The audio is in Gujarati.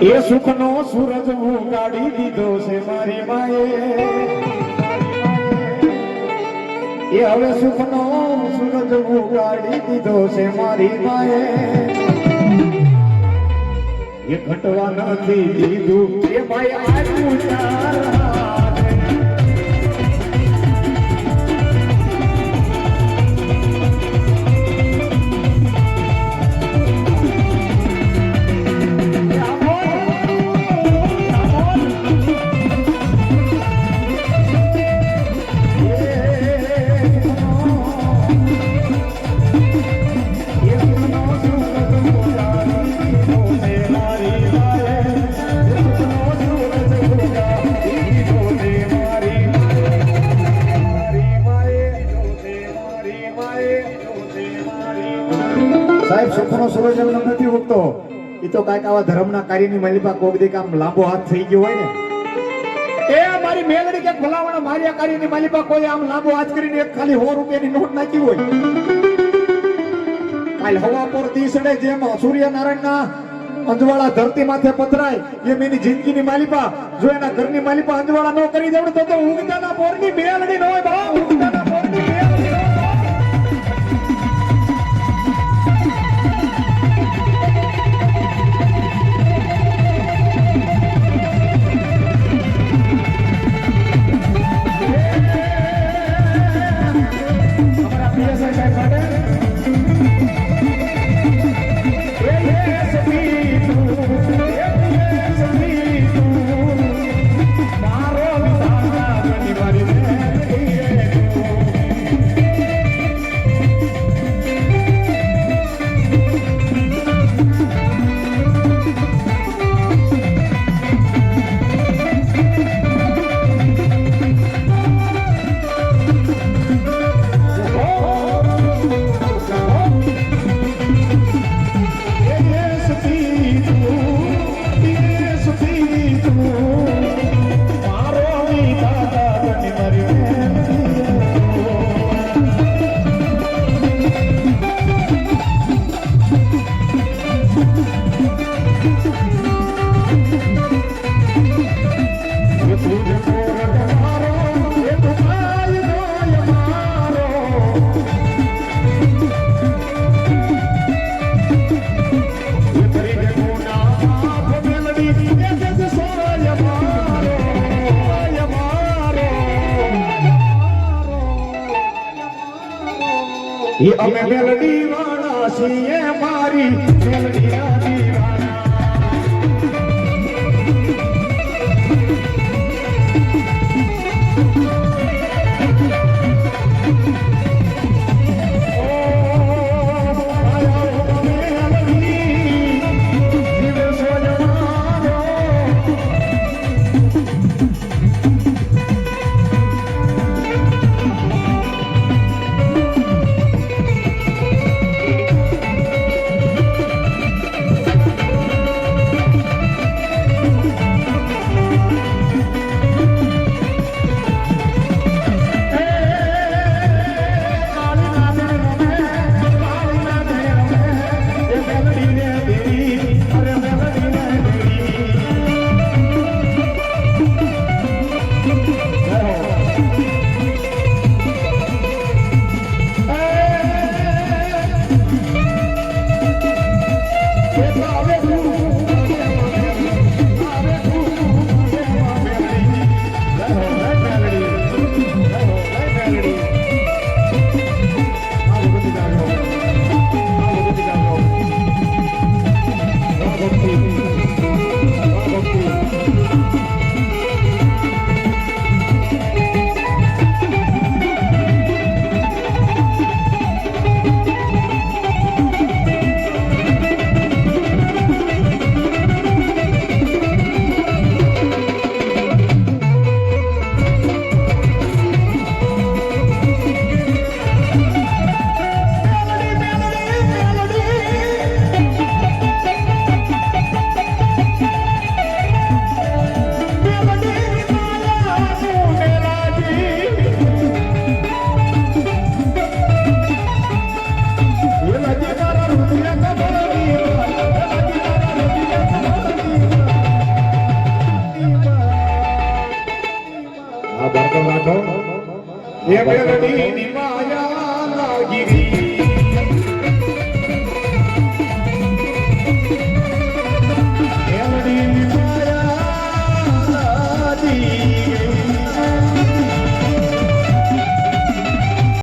એ સુખનો સૂરજ ઉગાડી દીધો છે મારી માએ. એ હવે સુખનો સૂરજ ઉગાડી દીધો છે મારી માએ. એ ઘટવા નથી દીધું. એ ભાઈ આવ્યું સાહેબ, સુખનો સૂરજ એમ નથી ઉગતો. એ તો કાંઈક આવા ધર્મના કાર્યની માલિપા કોક દે કામ લાંબો હાથ થઈ ગયો હોય ને. એ મારી મેલડી કે ભલામણ માર્યા કાર્યની માલિપા કોઈ આમ લાંબો હાથ કરીને એક ખાલી સો રૂપિયાની નોટ નાખી હોય. કાલ હવા પર દીસડે જેમ સૂર્યનારાયણના અંજવાળા ધરતી માથે પથરાય, એમ એની જિંદગીની માલિપા, જો એના ઘરની માલિપા અંજવાળા ન કરી દેવડે તો ઉગતાના પોરની મેલડી ન અમે મેલડી વાળા છીએ મારી. Meldi Bienvenido, mínima.